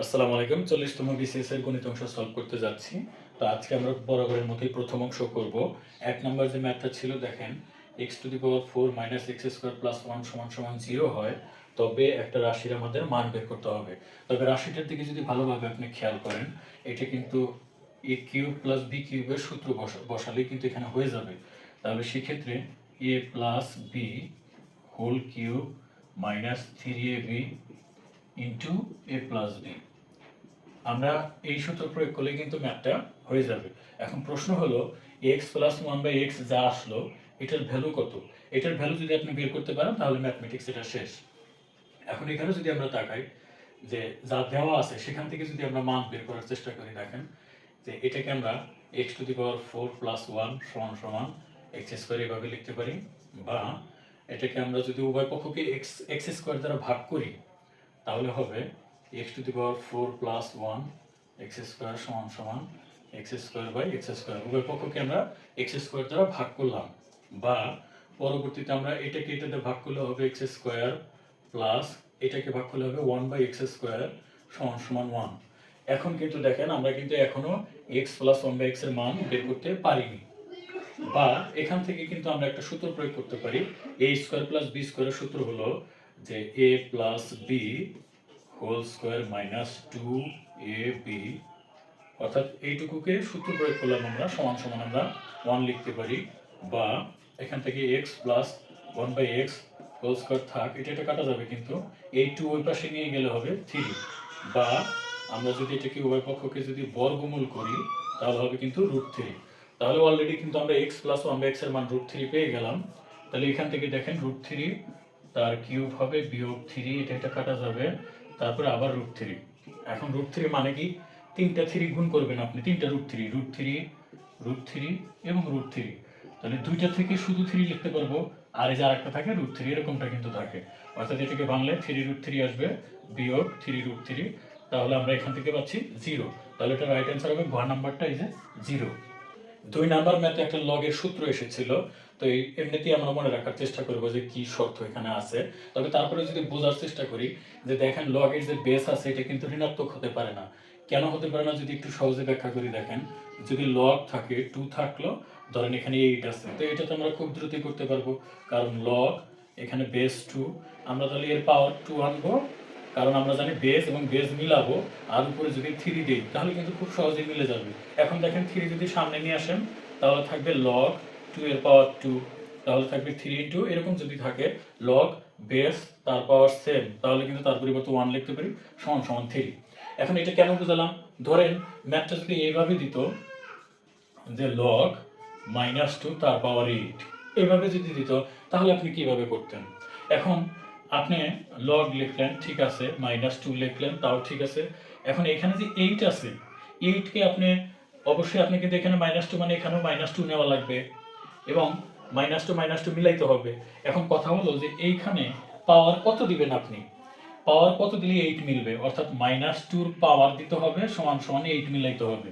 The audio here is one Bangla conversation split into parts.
আসসালামু আলাইকুম। চল্লিশতম বিসিএস এর গণিত অংশ সলভ করতে যাচ্ছি। তো আজকে আমরা বরাবরের মতোই প্রথম অংশ করব। এক নম্বর যে ম্যাথটা ছিল, দেখেন x to the power four minus x square plus one সমান সমান জিরো হয়, তবে একটা রাশির আমাদের মান বের করতে হবে। তবে রাশিটার দিকে যদি ভালোভাবে আপনি খেয়াল করেন, এটা কিন্তু এ কিউব প্লাস বি কিউবের সূত্র বসা- বসালেই কিন্তু এখানে হয়ে যাবে। তাহলে সেক্ষেত্রে a plus b whole cube minus three a b into a plus b আমরা এই সূত্র প্রয়োগ করলে কিন্তু ম্যাথটা হয়ে যাবে। এখন প্রশ্ন হলো x plus one by x যা আসলো, এটার ভ্যালু কত? এটার ভ্যালু যদি আপনি বের করতে পারেন, তাহলে ম্যাথমেটিক্স এটা শেষ। এখন এখানে যদি আমরা তাকাই, যে যা দেওয়া আছে, সেখান থেকে যদি আমরা মান বের করার চেষ্টা করি, দেখেন যে এটাকে আমরা x to the power four plus one সমান সমান এক্স স্কোয়ার এভাবে লিখতে পারি, বা এটাকে আমরা যদি উভয় পক্ষকে এক্স এক্স স্কোয়ার দ্বারা ভাগ করি, তাহলে হবে x to the power four plus one x square সমান সমান x square by x square উভয় পক্ষকে আমরা এক্স স্কোয়ার দ্বারা ভাগ করলাম। বা পরবর্তীতে আমরা এটাকে এটাতে ভাগ করলে হবে এক্স স্কোয়ার প্লাস এটাকে ভাগ করলে হবে ওয়ান বাই এক্স স্কোয়ার সমান সমান ওয়ান এখন কিন্তু দেখেন আমরা কিন্তু এখনও এক্স প্লাস ওয়ান বাই এক্সের মান বের করতে পারিনি। বা এখান থেকে কিন্তু আমরা একটা সূত্র প্রয়োগ করতে পারি। এ স্কোয়ার প্লাস বি স্কোয়ারের সূত্র হলো যে a plus b whole square minus two a b অর্থাৎ এইটুকুকে সূত্র প্রয়োগ করলাম আমরা, সমান সমান আমরা ওয়ান লিখতে পারি, বা এখান থেকে x plus one by x whole square থাক, এটা এটা কাটা যাবে কিন্তু, এই টু ওই পাশে নিয়ে গেলে হবে থ্রি বা আমরা যদি এটাকে উভয় পক্ষকে যদি বর্গমূল করি, তাহলে হবে কিন্তু রুট থ্রি তাহলে অলরেডি কিন্তু আমরা এক্স প্লাস ওয়ান বাই এক্সের মান রুট থ্রি পেয়ে গেলাম, তাহলে এখান থেকে দেখেন রুট থ্রি তার কিউব হবে বিয়োগ থ্রি এটা এটা কাটা যাবে তারপরে আবার রুট থ্রি এখন রুট থ্রি মানে কি? তিনটা থ্রি গুণ করবেন আপনি, তিনটা root three root three root three এবং রুট থ্রি তাহলে দুইটা থেকে শুধু থ্রি লিখতে পারব। আর এই যে আরেকটা থাকে রুট থ্রি এরকমটা কিন্তু থাকে। অর্থাৎ এটাকে বাংলায় থ্রি রুট থ্রি আসবে, বিয়োগ থ্রি রুট থ্রি তাহলে আমরা এখান থেকে পাচ্ছি জিরো তাহলে এটা রাইট অ্যান্সার হবে ঘর নাম্বারটা এই যে জিরো দুই নাম্বার ম্যাথে একটা লগের সূত্র এসেছিল। তো এমনিতেই আমরা মনে রাখার চেষ্টা করব যে কি শর্ত এখানে আছে। তবে তারপরে যদি বোঝার চেষ্টা করি যে দেখেন লগের যে বেস আছে, এটা কিন্তু ঋণাত্মক হতে পারে না। কেন হতে পারে না যদি একটু সহজে ব্যাখ্যা করি দেখেন, যদি লগ থাকে টু থাকল, ধরেন এখানে এইট আছে, তো এটা তো আমরা খুব দ্রুতই করতে পারব। কারণ লগ এখানে বেস টু আমরা তাহলে এর পাওয়ার টু আনব, কারণ আমরা জানি বেস এবং বেস মিলাবো, আর উপরে যদি থ্রি দিই, তাহলে কিন্তু খুব সহজেই মিলে যাবে। এখন দেখেন থ্রি যদি সামনে নিয়ে আসেন, তাহলে থাকবে লগ টু এর পাওয়ার টু তাহলে থাকবে থ্রি ইন্টু এরকম যদি থাকে লগ বেস তার পাওয়ার সেম তাহলে কিন্তু তার পরিবর্তে ওয়ান লিখতে পারি, সমান সমান থ্রি এখন এটা কেন বুঝালাম? ধরেন ম্যাথটা যদি এইভাবে দিত, যে লগ মাইনাস টু তার পাওয়ার এইট এইভাবে যদি দিত, তাহলে আপনি কীভাবে করতেন? এখন আপনি লগ লিখলেন, ঠিক আছে মাইনাস টু লিখলেন, তাও ঠিক আছে। এখন এখানে যে এইট আছে এইটকে আপনি, অবশ্যই আপনি কিন্তু এখানে মাইনাস টু মানে এখানেও মাইনাস টু নেওয়া লাগবে। এবং মাইনাস টু মাইনাস টু মিলাইতে হবে। এখন কথা হলো যে এইখানে পাওয়ার কত দিবেন আপনি? পাওয়ার কত দিলে এইট মিলবে? অর্থাৎ মাইনাস টুর পাওয়ার দিতে হবে, সমান সমান এইট মিলাইতে হবে।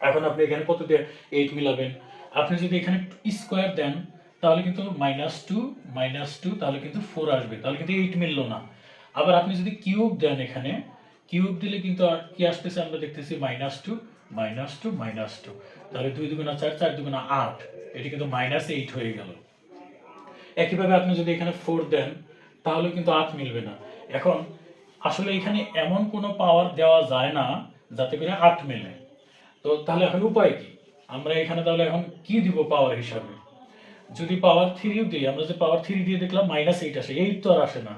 এখন আপনি এখানে কত দিয়ে এইট মিলাবেন? আপনি যদি এখানে স্কোয়ার দেন, তাহলে কিন্তু মাইনাস টু মাইনাস টু তাহলে কিন্তু ফোর আসবে। তাহলে কিন্তু এইট মিললো না। আবার আপনি যদি কিউব দেন এখানে কিউব দিলে কিন্তু আর কি আসতেছে? আমরা দেখতেছি minus two minus two minus two তাহলে দুই দুগুণা চার চার দুগুণা আট। এটি কিন্তু মাইনাস এইট হয়ে গেল। একইভাবে আপনি যদি এখানে ফোর দেন, তাহলে কিন্তু আট মিলবে না। এখন, আসলে এখানে এমন কোনো পাওয়ার দেওয়া যায় না, যাতে করে আট মেলে। তো তাহলে এখন উপায় কি? আমরা এখানে তাহলে এখন কি দিব পাওয়ার হিসাবে? যদি পাওয়ার থ্রিও দিই, আমরা যে পাওয়ার থ্রি দিয়ে দেখলাম মাইনাস এইট আসে এইট তো আর আসে না।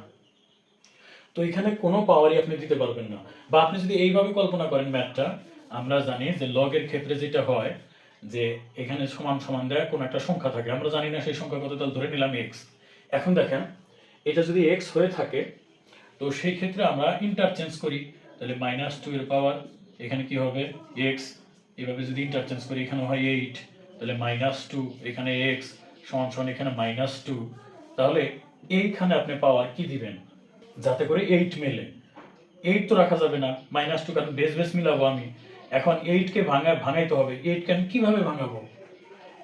তো এখানে কোনো পাওয়ারই আপনি দিতে পারবেন না। বা আপনি যদি এইভাবে কল্পনা করেন ম্যাথটা আমরা জানি যে লগের ক্ষেত্রে যেটা হয় যে এখানে সমান সমান দেয় কোনো একটা সংখ্যা থাকে। আমরা জানি না সেই সংখ্যা কত তাহলে ধরে নিলাম এক্স এখন দেখেন, এটা যদি এক্স হয়ে থাকে, তো সেই ক্ষেত্রে আমরা ইন্টারচেঞ্জ করি। তাহলে মাইনাস টু এর পাওয়ার এখানে কি হবে? এক্স এভাবে যদি ইন্টারচেঞ্জ করি এখানে হয় এইট তাহলে মাইনাস টু এখানে এক্স সমান সমান এখানে মাইনাস টু তাহলে এইখানে আপনি পাওয়ার কি দিবেন? যাতে করে এইট মেলে। এইট তো রাখা যাবে না। মাইনাস টু কারণ বেস বেস মিলাবো আমি। এখন এইটকে ভাঙা, ভাঙাইতে হবে। এইটকে আমি কীভাবে ভাঙাবো?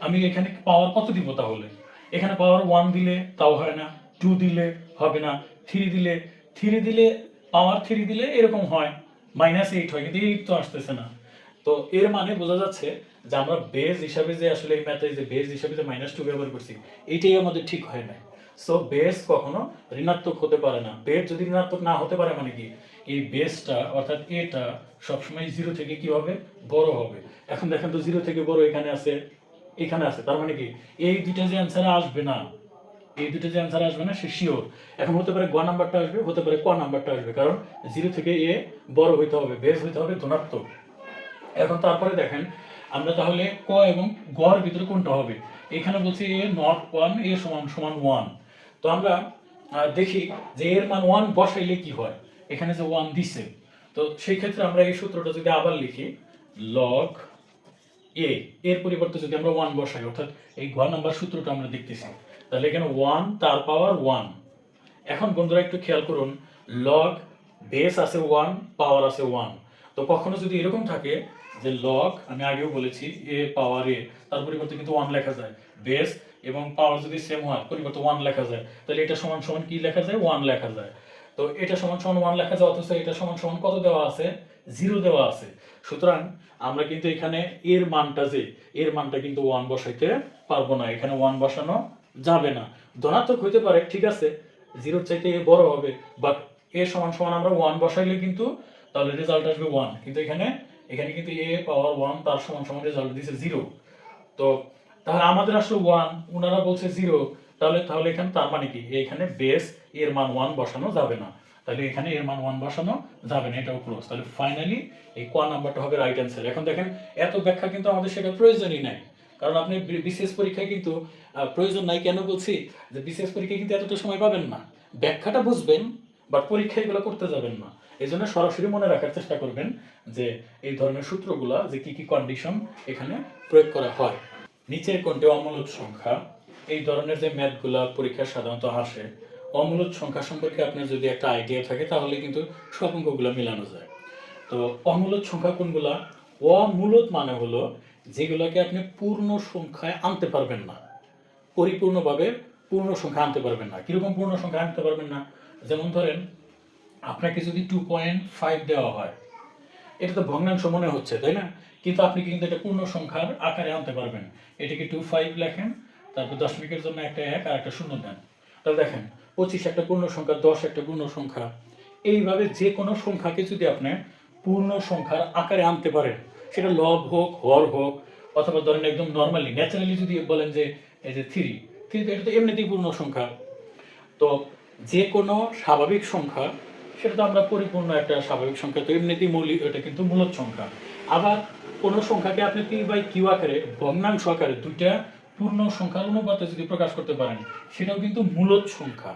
আমি এখানে পাওয়ার কত দিব তাহলে? এখানে পাওয়ার ওয়ান দিলে তাও হয় না টু দিলে হবে না থ্রি দিলে থ্রি দিলে পাওয়ার থ্রি দিলে এরকম হয় মাইনাস এইট হয়, কিন্তু এইট তো আসতেছে না। তো এর মানে বোঝা যাচ্ছে যে আমরা বেজ হিসাবে যে আসলে এই ম্যাথে যে বেজ হিসাবে যে মাইনাস টু ব্যবহার করছি এইটাই আমাদের ঠিক হয় না সো বেস কখনো ঋণাত্মক হতে পারে না। বেস যদি ঋণাত্মক না হতে পারে মানে কি? এই বেসটা অর্থাৎ এটা সবসময় জিরো থেকে কি হবে? বড় হবে। এখন দেখেন তো জিরো থেকে বড় এখানে আছে এখানে আছে। তার মানে কি? এই দুইটা যে অ্যান্সার আসবে না, এই দুটো যে অ্যান্সার আসবে না, সে শিওর এখন হতে পারে গ নাম্বারটা আসবে, হতে পারে ক নাম্বারটা আসবে। কারণ জিরো থেকে এ বড় হইতে হবে বেস হইতে হবে ধনাত্মক। এখন তারপরে দেখেন, আমরা তাহলে ক এবং গর ভিতরে কোনটা হবে? এখানে বলছি এ নট ওয়ান এ সমান সমান ওয়ান তো আমরা দেখি যে এর মান ওয়ান বসাইলে কি হয়? এখানে যে ওয়ান দিছে, তো সেই ক্ষেত্রে আমরা এই সূত্রটা যদি আবার লিখি লগ এ এর পরিবর্তে যদি আমরা ওয়ান বসাই, অর্থাৎ এই ঘর নাম্বার সূত্রটা আমরা দেখতেছি, তাহলে এখানে ওয়ান তার পাওয়ার ওয়ান এখন বন্ধুরা একটু খেয়াল করুন লগ বেস আছে ওয়ান পাওয়ার আছে ওয়ান তো কখনো যদি এরকম থাকে যে লগ আমি আগেও বলেছি এ পাওয়ার এ তার পরিবর্তে কিন্তু ওয়ান লেখা যায় বেস এবং পাওয়ার যদি সেম হয়, পরিবর্তে ওয়ান লেখা যায়, তাহলে এটা সমান সমান কি লেখা যায়? ওয়ান লেখা যায়। তো এটা সমান সমান ওয়ান লেখা যায়, অথচ এটা সমান সমান কত দেওয়া আছে? জিরো দেওয়া আছে। সুতরাং আমরা কিন্তু এখানে এর মানটা যে, এর মানটা কিন্তু ওয়ান বসাইতে পারব না, এখানে ওয়ান বসানো যাবে না। ধনাত্মক হইতে পারে, ঠিক আছে জিরোর চাইতে এ বড় হবে বাট এ সমান সমান আমরা ওয়ান বসাইলে কিন্তু তাহলে রেজাল্ট আসবে ওয়ান কিন্তু এখানে এখানে কিন্তু এ পাওয়ার ওয়ান তার সমান সমান রেজাল্ট দিছে জিরো তো তাহলে আমাদের আসলে ওয়ান ওনারা বলছে জিরো তাহলে তাহলে এখানে তার মানে কি? এখানে বেস এর মান ওয়ান বসানো যাবে না। তাহলে এখানে এর মান ওয়ান বসানো যাবে না, এটাও ক্লোজ তাহলে ফাইনালি এই ক নাম্বারটা হবে রাইট অ্যান্সার এখন দেখেন, এত ব্যাখ্যা কিন্তু আমাদের সেটা প্রয়োজনই নাই। কারণ আপনি বিশেষ পরীক্ষায় কিন্তু প্রয়োজন নাই কেন বলছি? যে বিশেষ পরীক্ষায় কিন্তু এতটা সময় পাবেন না। ব্যাখ্যাটা বুঝবেন বাট পরীক্ষা এগুলো করতে যাবেন না। এই জন্য সরাসরি মনে রাখার চেষ্টা করবেন যে এই ধরনের সূত্রগুলা, যে কি কি কন্ডিশন এখানে প্রয়োগ করা হয়। নিচের কোনটি অমূলত সংখ্যা। এই ধরনের যে ম্যাথগুলা পরীক্ষায় সাধারণত আসে অমূলত সংখ্যা সম্পর্কে আপনার যদি একটা আইডিয়া থাকে, তাহলে কিন্তু সব অঙ্কগুলো মেলানো যায়। তো অমূলত সংখ্যা কোনগুলা? অমূলত মানে হলো যেগুলোকে আপনি পূর্ণ সংখ্যায় আনতে পারবেন না। পরিপূর্ণভাবে পূর্ণ সংখ্যা আনতে পারবেন না। কীরকম পূর্ণ সংখ্যা আনতে পারবেন না? যেমন ধরেন, আপনাকে যদি টু পয়েন্ট ফাইভ দেওয়া হয়, এটা তো ভগ্নাংশ মনে হচ্ছে, তাই না? কিন্তু আপনি কিন্তু এটা পূর্ণ সংখ্যার আকারে আনতে পারবেন। এটাকে টু ফাইভ লেখেন তারপর দশমিকের জন্য একটা এক আর একটা শূন্য দেন। তাহলে দেখেন, পঁচিশ একটা পূর্ণ সংখ্যা, দশ একটা পূর্ণ সংখ্যা। এইভাবে যে কোনো সংখ্যাকে যদি আপনি পূর্ণ সংখ্যার আকারে আনতে পারেন, সেটা লব হোক, হর হোক, অথবা ধরেন একদম নর্মালি ন্যাচারালি যদি বলেন যে, এই যে থ্রি থ্রি তো এটা তো এমনিতেই পূর্ণ সংখ্যা। তো যে কোনো স্বাভাবিক সংখ্যা, সেটা তো আমরা পরিপূর্ণ একটা স্বাভাবিক সংখ্যা, তো এমনিতেই মৌলিক, এটা কিন্তু মূলত সংখ্যা। আবার কোনো সংখ্যাকে আপনি পি বাই কিউ আকারে, ভগ্নাংশ আকারে দুইটা পূর্ণ সংখ্যার অনুপাতে যদি প্রকাশ করতে পারেন, সেটাও কিন্তু মূলত সংখ্যা।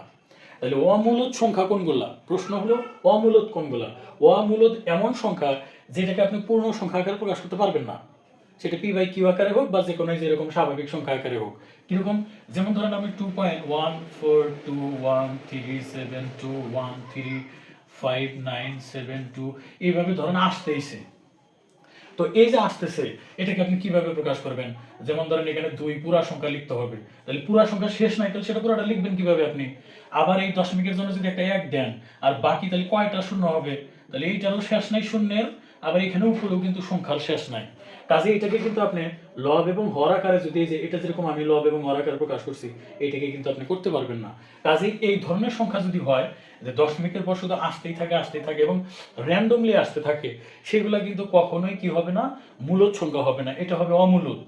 তাহলে অমূলত সংখ্যা কোনগুলা? প্রশ্ন হলো অমূলত কোনগুলা? অমূলত এমন সংখ্যা যেটাকে আপনি পূর্ণ সংখ্যা আকারে প্রকাশ করতে পারবেন না। সেটা পি বাই কিউ আকারে হোক বা যে কোনো যেরকম স্বাভাবিক সংখ্যা আকারে হোক। কীরকম? যেমন ধরেন আমি two point one four two one three seven two one three five nine seven two এইভাবে ধরেন আসতেইছে। তো এই যে আসতেছে, এটাকে আপনি কীভাবে প্রকাশ করবেন? যেমন ধরেন এখানে দুই পুরা সংখ্যা লিখতে হবে। তাহলে পুরা সংখ্যা শেষ নাই, তাহলে সেটা পুরোটা লিখবেন কীভাবে আপনি? আবার এই দশমিকের জন্য যদি একটা এক দেন, আর বাকি তাহলে কয়টা শূন্য হবে? তাহলে এইটারও শেষ নাই, শূন্যের আবার এখানে উপরেও কিন্তু সংখ্যার শেষ নাই। কাজে এটাকে কিন্তু আপনি লব এবং হর আকারে যদি যে এটা যেরকম আমি লব এবং হর আকারে প্রকাশ করছি, এটাকে কিন্তু আপনি করতে পারবেন না। কাজে এই ধরনের সংখ্যা যদি হয়, যে দশমিকের পর শুধু আসতেই থাকে আসতেই থাকে এবং র্যান্ডমলি আসতে থাকে, সেগুলা কিন্তু কখনোই কি হবে না মূলত সংখ্যা হবে না, এটা হবে অমূলত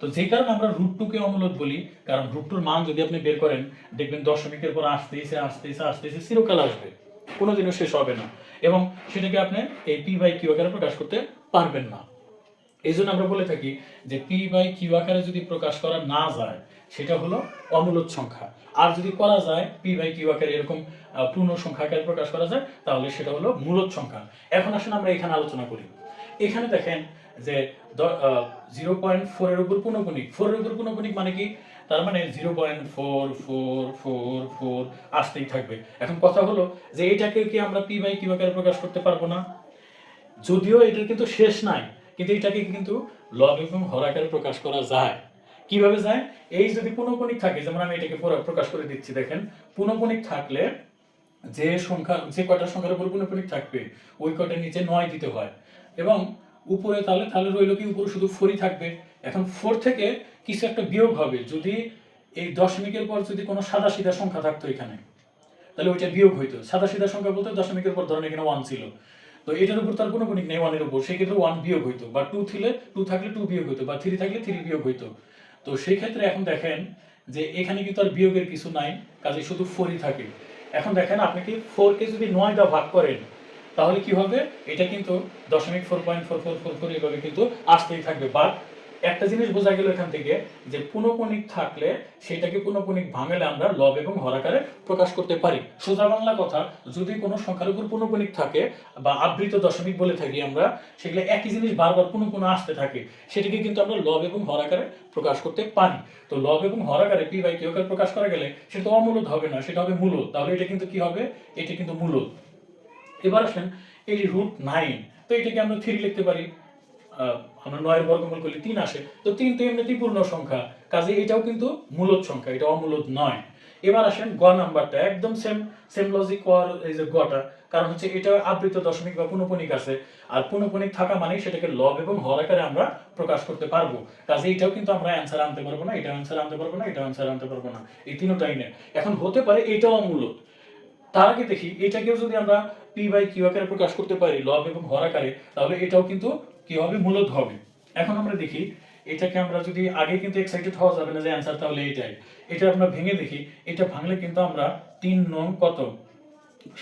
তো যে কারণে আমরা রুট টুকে অমূলত বলি, কারণ রুট টুর মান যদি আপনি বের করেন, দেখবেন দশমিকের পর আসতেইছে আসতেইছে আসতেইছে চিরকাল আসবে। কোনোদিনও শেষ হবে না। এবং সেটাকে আপনি এই পি বাই কিউ আকারে প্রকাশ করতে পারবেন না। এই জন্য আমরা বলে থাকি যে পি বাই কিউ আকারে যদি প্রকাশ করা না যায়, সেটা হলো অমূলত সংখ্যা। আর যদি করা যায় পি বাই কিউ আকারে এরকম পূর্ণ সংখ্যা আকারে প্রকাশ করা যায়, তাহলে সেটা হলো মূলত সংখ্যা। এখন আসলে আমরা এখানে আলোচনা করি। এখানে দেখেন যে জিরো পয়েন্ট ফোরের উপর পুনঃপুনিক ফোরের উপর পুনঃপুনিক মানে কি? তার মানে zero point four four four four আসতেই থাকবে। এখন কথা হলো যে এটাকে কি আমরা পি বাই কিউ আকারে প্রকাশ করতে পারব না? যদিও এটার কিন্তু শেষ নাই, কিন্তু এটাকে কিন্তু লব এবং হর আকারে প্রকাশ করা যায়। কীভাবে যায়? এই যদি পুনঃকণিক থাকে, যেমন আমি এটাকে প্রকাশ করে দিচ্ছি, দেখেন, পুনঃকণিক থাকলে যে সংখ্যা, যে কয়টা সংখ্যার উপর পুনঃপুনিক থাকবে, ওই কয়টার নিচে নয় দিতে হয়। এবং উপরে তাহলে তাহলে রইল কি? উপরে শুধু ফোরই থাকবে। এখন ফোর থেকে কিছু একটা বিয়োগ হবে যদি এই দশমিকের পর যদি কোনো সাদা সিধা সংখ্যা থাকতো এখানে, তাহলে ওইটা বিয়োগ হইতো। সাদা সিধা সংখ্যা বলতে দশমিকের পর ধরেন এখানে ওয়ান ছিল। তো এটার উপর তার কোনো গুণিক নেই ওয়ানের উপর। সেই ক্ষেত্রে ওয়ান বিয়োগ হইতো বা টু ছিলে টু থাকলে টু বিয়োগ হইতো বা থ্রি থাকলে থ্রি বিয়োগ হইতো। তো সেই ক্ষেত্রে এখন দেখেন যে এখানে কিন্তু আর বিয়োগের কিছু নাই, কাজে শুধু ফোরই থাকে। এখন দেখেন আপনি কি ফোরকে যদি নয় দা ভাগ করেন, তাহলে কি হবে? এটা কিন্তু দশমিক four point four four four four এইভাবে কিন্তু আসতেই থাকবে। বাট একটা জিনিস বোঝা গেল এখান থেকে যে পুনঃপণিক থাকলে সেটাকে পুনঃপণিক ভাঙালে আমরা লব এবং হরাকারে প্রকাশ করতে পারি। সোজা বাংলা কথা, যদি কোনো সংখ্যার উপর পুনঃপণিক থাকে বা আবৃত দশমিক বলে থাকি আমরা, সেগুলো একই জিনিস বারবার পুনঃ পুনঃ আসতে থাকে। সেটাকে কিন্তু আমরা লব এবং হরাকারে প্রকাশ করতে পারি। তো লব এবং হরাকারে পি বাই কিউ আকারে প্রকাশ করা গেলে সেটা অমূলত হবে না, সেটা হবে মূলত তাহলে এটা কিন্তু কি হবে? এটা কিন্তু মূলত এবার আসেন এই রুট নাইন। তো এটাকে আমরা থ্রি লিখতে পারি। আমরা নয়ের বর্গমূল করলে তিন আসে, তো তিন তো এমনিতেই পূর্ণ সংখ্যা। কাজে এটাও কিন্তু মূলত সংখ্যা, এটা অমূলত নয়। এবার আসেন গ নাম্বারটা, একদম সেম সেম লজিক কর এই যে গটা, কারণ হচ্ছে এটা আবৃত দশমিক বা পুনঃপনিক আছে। আর পুনঃপনিক থাকা মানে সেটাকে লব এবং হর আকারে আমরা প্রকাশ করতে পারব। কাজে এটাও কিন্তু আমরা অ্যান্সার আনতে পারব না এটা অ্যান্সার আনতে পারব না এটা অ্যান্সার আনতে পারব না। এই তিনটাই নেই এখন হতে পারে এটাও অমূলত। তার আগে দেখি, এটাকেও যদি আমরা পি বাই কিউ আকারে প্রকাশ করতে পারি লব এবং হর আকারে, তাহলে এটাও কিন্তু কি হবে? মূলত হবে। এখন আমরা দেখি, এটাকে আমরা যদি আগে কিন্তু এক্সাইটেড হওয়া যাবে না যে অ্যান্সার তাহলে এটাই। এটা আমরা ভেঙে দেখি, এটা ভাঙলে কিন্তু আমরা তিন নং কত?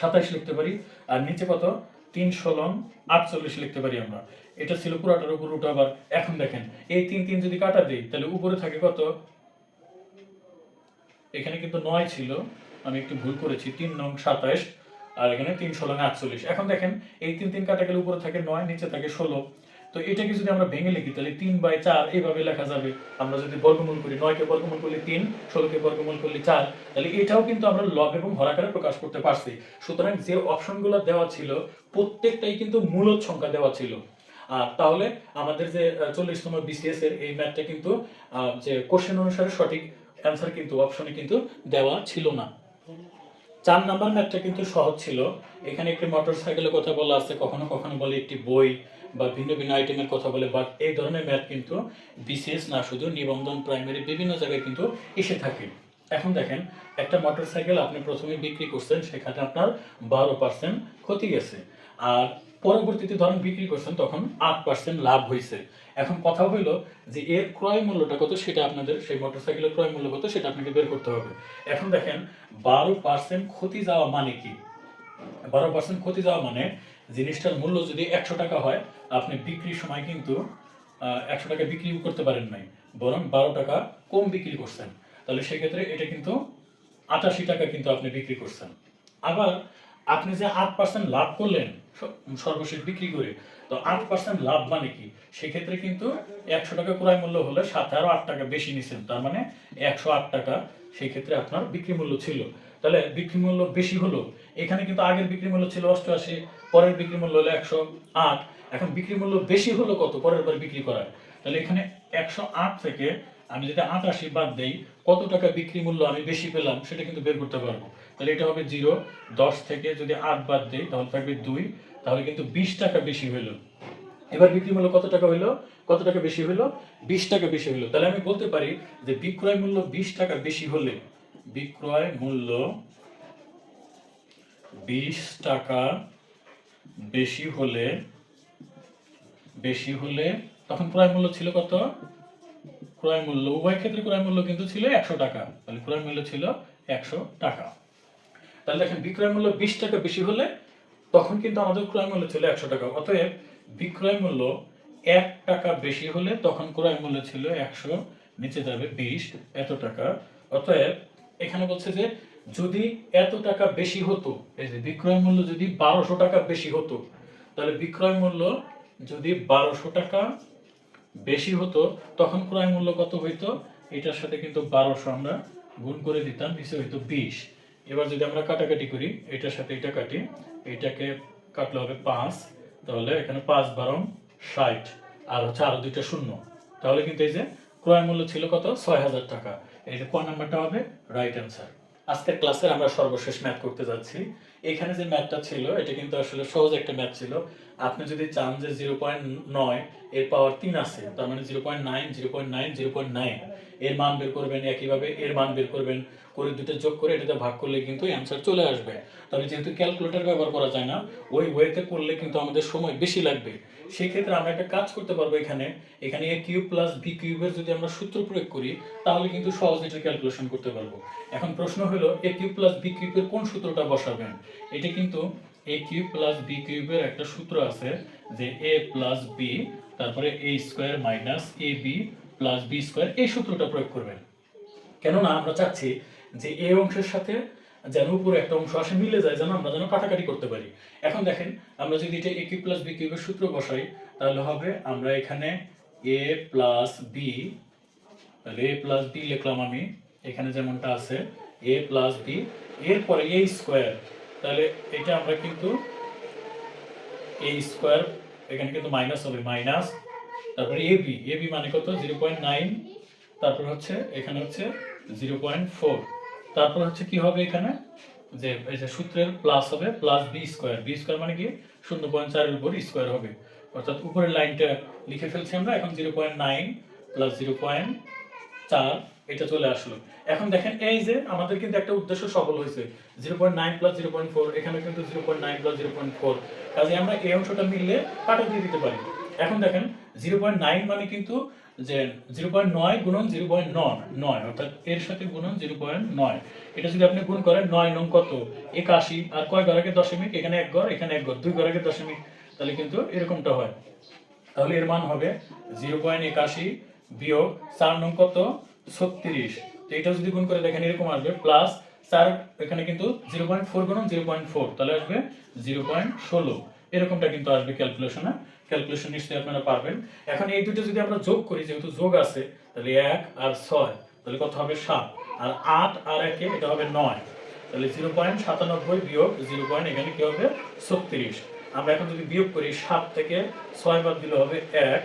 সাতাইশ লিখতে পারি, আর নিচে কত? তিন ষোলং আটচল্লিশ লিখতে পারি আমরা। এটা ছিল পুরাটার উপর রুট আবার এখন দেখেন, এই তিন তিন যদি কাটা দিই, তাহলে উপরে থাকে কত? এখানে কিন্তু নয় ছিল, আমি একটু ভুল করেছি, তিন নং সাতাইশ আর এখানে তিন ষোলো আটচল্লিশ। এখন দেখেন, এই তিন তিন কাটা গেলে উপরে থাকে নয়, নিচে থাকে ষোলো। তো এটাকে যদি আমরা ভেঙে লিখি, তাহলে তিন বাই চার এইভাবে লেখা যাবে। আমরা যদি বর্গমূল করি, নয়কে বর্গমূল করলে তিন, ষোলোকে বর্গমূল করলে চার, তাহলে এটাও কিন্তু আমরা লব এবং হরাকারে প্রকাশ করতে পারছি। সুতরাং যে অপশনগুলো দেওয়া ছিল, প্রত্যেকটাই কিন্তু মূলত সংখ্যা দেওয়া ছিল। আর তাহলে আমাদের যে চল্লিশতম বিসিএস এর এই ম্যাথটা কিন্তু যে কোশ্চেন অনুসারে সঠিক অ্যান্সার কিন্তু অপশনে কিন্তু দেওয়া ছিল না। চার নাম্বার ম্যাথটা কিন্তু সহজ ছিল। এখানে একটি মোটর সাইকেলের কথা বলা আছে, কখনো কখনো বলে একটি বই। বা ভিন্ন ভিন্ন আইটেমের কথা বলে বাট এই ধরনের ম্যাথ কিন্তু বিশেষ না, শুধু নিবন্ধন প্রাইমারি বিভিন্ন জায়গায় কিন্তু এসে থাকে। এখন দেখেন, একটা মোটর সাইকেল আপনি প্রথমে বিক্রি করছেন, সেখানে আপনার বারো পার্সেন্ট ক্ষতি গেছে। আর পরবর্তীতে ধরেন বিক্রি করছেন, তখন আট পার্সেন্ট লাভ হয়েছে এখন কথা হইল যে এর ক্রয় মূল্যটা কত, সেটা আপনাদের, সেই মোটরসাইকেলের ক্রয় মূল্য কত, সেটা আপনাকে বের করতে হবে। এখন দেখেন, বারো পার্সেন্ট ক্ষতি যাওয়া মানে কি? বারো পার্সেন্ট ক্ষতি যাওয়া মানে জিনিসটার মূল্য যদি একশো টাকা হয়, আপনি বিক্রির সময় কিন্তু একশো টাকা বিক্রি করতে পারেন নাই, বরং বারো টাকা কম বিক্রি করছেন। তাহলে সেক্ষেত্রে এটা কিন্তু আটাশি টাকা কিন্তু আপনি বিক্রি করছেন। আবার আপনি যে আট পার্সেন্ট লাভ করলেন সর্বশেষ বিক্রি করে, তো আট পার্সেন্ট লাভ মানে কি? সেক্ষেত্রে কিন্তু একশো টাকা ক্রয় মূল্য হলে সাথে আরও আট টাকা বেশি নিছেন, তার মানে একশো আট টাকা সেই ক্ষেত্রে আপনার বিক্রি মূল্য ছিল। তাহলে বিক্রি মূল্য বেশি হলো, এখানে কিন্তু আগের বিক্রি মূল্য ছিল অষ্টআশি পরের বিক্রি মূল্য হলো একশো আট। এখন বিক্রি মূল্য বেশি হলো কত? পরের বার বিক্রি করার। তাহলে এখানে একশো আট থেকে আমি যদি আটাশি বাদ দেই, কত টাকা বিক্রি মূল্য আমি বেশি পেলাম সেটা কিন্তু বের করতে পারব। তাহলে এটা হবে জিরো। দশ থেকে যদি আট বাদ দেই তাহলে থাকবে দুই। তাহলে কিন্তু বিশ টাকা বেশি হইল এবার বিক্রি মূল্য কত টাকা হইল কত টাকা বেশি হইল বিশ টাকা বেশি হইল তাহলে আমি বলতে পারি যে বিক্রয় মূল্য বিশ টাকা বেশি হলে বিক্রয় মূল্য বিশ টাকা বেশি হলে বেশি হলে তখন ক্রয় মূল্য ছিল কত? ক্রয় মূল্য, উভয় ক্ষেত্রে ক্রয় মূল্য কিন্তু ছিল একশো টাকা। তাহলে ক্রয় মূল্য ছিল একশো টাকা। তাহলে দেখেন, বিক্রয় মূল্য বিশ টাকা বেশি হলে তখন কিন্তু আমাদের ক্রয় মূল্য ছিল একশো টাকা। অতএব বিক্রয় মূল্য এক টাকা বেশি হলে তখন ক্রয় মূল্য ছিল একশো, নিচে যাবে বিশ, এত টাকা। অতএব এখানে বলছে যে যদি এত টাকা বেশি হতো, এই যে বিক্রয় মূল্য যদি বারোশো টাকা বেশি হতো, তাহলে বিক্রয় মূল্য যদি বারোশো টাকা বেশি হতো, তখন ক্রয় মূল্য কত হইতো? এটার সাথে কিন্তু বারোশো আমরা গুণ করে দিতাম, নিচে হইতো বিশ। এবার যদি আমরা কাটাকাটি করি, এটার সাথে এটা কাটি, এটাকে কাটলে হবে পাঁচ, তাহলে এখানে পাঁচ বারো ষাট, আর হচ্ছে আরও দুইটা শূন্য। তাহলে কিন্তু এই যে ক্রয় মূল্য ছিল কত? ছয় হাজার টাকা। এই যে ক নাম্বারটা হবে? Right answer. আজকের ক্লাসে আমরা সর্বশেষ ম্যাথ করতে যাচ্ছি। এখানে যে ম্যাথটা ছিল, এটা কিন্তু আসলে সহজ একটা ম্যাথ ছিল। আপনি যদি চান যে জিরো পয়েন্ট নয়, এর পাওয়ার তিন আছে, তার মানে zero point nine, zero point nine, zero point nine. এর মান বের করবেন একইভাবে, এর মান বের করবেন। করে দুটো যোগ করে এটাতে ভাগ করলে কিন্তু অ্যান্সার চলে আসবে। তবে যেহেতু ক্যালকুলেটর ব্যবহার করা যায় না, ওই ওয়েতে করলে কিন্তু আমাদের সময় বেশি লাগবে। সেই ক্ষেত্রে আমরা একটা কাজ করতে পারব এখানে। এখানে এ কিউব প্লাস বি কিউবের যদি আমরা সূত্র প্রয়োগ করি, তাহলে কিন্তু সহজে এটা ক্যালকুলেশন করতে পারব। এখন প্রশ্ন হলো এ কিউব প্লাস বি কিউবের কোন সূত্রটা বসাবেন? এটা কিন্তু এ কিউব প্লাস বি কিউবের একটা সূত্র আছে যে এ প্লাস বি তারপরে A square minus A B plus B square এই সূত্রটা প্রয়োগ করবেন। কেননা আমরা চাচ্ছি যে এই অংশের সাথে যেন উপরে একটা অংশ আসে, মিলে যায়, যেন আমরা যেন কাটাকাটি করতে পারি। এখন দেখেন, আমরা যদি এটা এ কিউব প্লাস বি কিউবের সূত্র বসাই, তাহলে হবে আমরা এখানে এ প্লাস বি তাহলে এ প্লাস বি লিখলাম আমি, এখানে যেমনটা আছে এ প্লাস বি এরপরে এ স্কোয়ার তাহলে এটা আমরা কিন্তু এ স্কোয়ার এখানে কিন্তু মাইনাস হবে মাইনাস তারপরে এ বি এ বি মানে কত? জিরো পয়েন্ট নাইন তারপর হচ্ছে, এখানে হচ্ছে জিরো পয়েন্ট ফোর তারপর হচ্ছে কি হবে এখানে? যে এই যে সূত্রের প্লাস হবে plus B square B square মানে কি? শূন্য পয়েন্ট চারের উপর স্কোয়ার হবে। অর্থাৎ উপরের লাইনটা লিখে ফেলছি আমরা, এখন zero point nine plus zero point চার, এটা চলে আসলো। এখন দেখেন, এই যে আমাদের কিন্তু একটা উদ্দেশ্য সফল হয়েছে। Zero point nine plus zero point four এখানে কিন্তু zero point nine plus zero point four কাজে আমরা এই অংশটা মিললে কাটা দিয়ে দিতে পারি। এখন দেখেন জিরো পয়েন্ট নাইন মানে কিন্তু যে জিরো পয়েন্ট নয় গুণন জিরো পয়েন্ট নয় নয় অর্থাৎ এর সাথে গুণন জিরো পয়েন্ট নয় এটা যদি আপনি গুণ করেন নয় নং কত? একাশি। আর কয় ঘরের দশমিক? এখানে এক ঘর এখানে এক ঘর দুই ঘরের দশমিক। তাহলে কিন্তু এরকমটা হয়। তাহলে এর মান হবে জিরো পয়েন্ট একাশি বিয়োগ চার নং কত? ছত্রিশ। তো এটা যদি গুণ করে দেখেন, এরকম আসবে। প্লাস চার, এখানে কিন্তু জিরো পয়েন্ট ফোর গুণ জিরো পয়েন্ট ফোর তাহলে আসবে জিরো পয়েন্ট ষোলো। এরকমটা কিন্তু আসবে ক্যালকুলেশনে ক্যালকুলেশন নিশ্চয়ই আপনারা পারবেন। এখন এই দুটো যদি আমরা যোগ করি, যেহেতু যোগ আছে, তাহলে এক আর ছয়, তাহলে কত হবে সাত। আর আট আর একে, এটা হবে নয়। তাহলে জিরো পয়েন্ট সাতানব্বই বিয়োগ জিরো পয়েন্ট, এখানে কি হবে? ছত্রিশ। আমরা এখন যদি বিয়োগ করি, সাত থেকে ছয় বাদ দিলে হবে এক।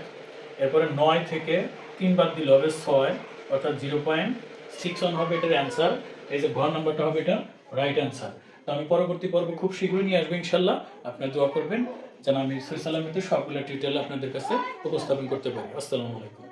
এরপরে নয় থেকে তিন বাদ দিলে হবে ছয়। অর্থাৎ জিরো পয়েন্ট সিক্স ওয়ান হবে এটার অ্যান্সার এই যে ঘর নাম্বারটা হবে এটা রাইট অ্যান্সার তো আমি পরবর্তী পর্ব খুব শীঘ্রই নিয়ে আসব ইনশাল্লাহ। আপনার দোয়া করবেন। যেন আমি সুইসালামিতে সবগুলো টিউটোরিয়াল আপনাদের কাছে উপস্থাপন করতে পারি। আসসালামু আলাইকুম।